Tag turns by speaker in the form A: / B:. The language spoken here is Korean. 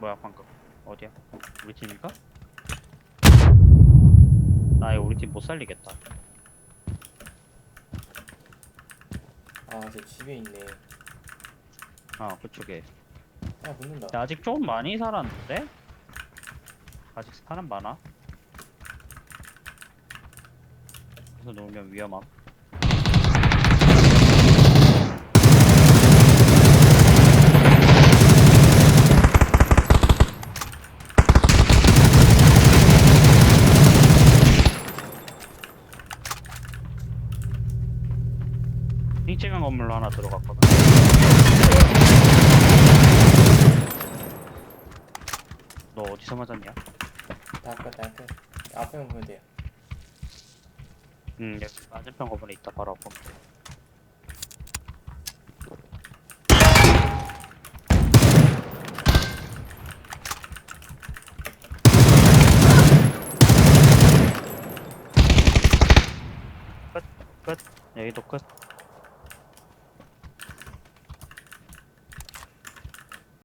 A: 뭐야 방금 어디야? 우리 팀인가? 나 이거 우리 팀 못 살리겠다.
B: 아, 저 집에 있네.
A: 아 그쪽에.
B: 아, 붙는다.
A: 야, 아직 좀 많이 살았는데? 아직 사람 많아? 그래서 놓으면 위험함. 핑찍한 건물로 하나 들어갔거든. 너 어디서 맞았냐?
B: 다 끝, 다 끝. 앞에만 보면 돼요.
A: 응, 여기 맞은편 건물에 있다 바로 앞 건물. 끝, 끝. 여기도 끝.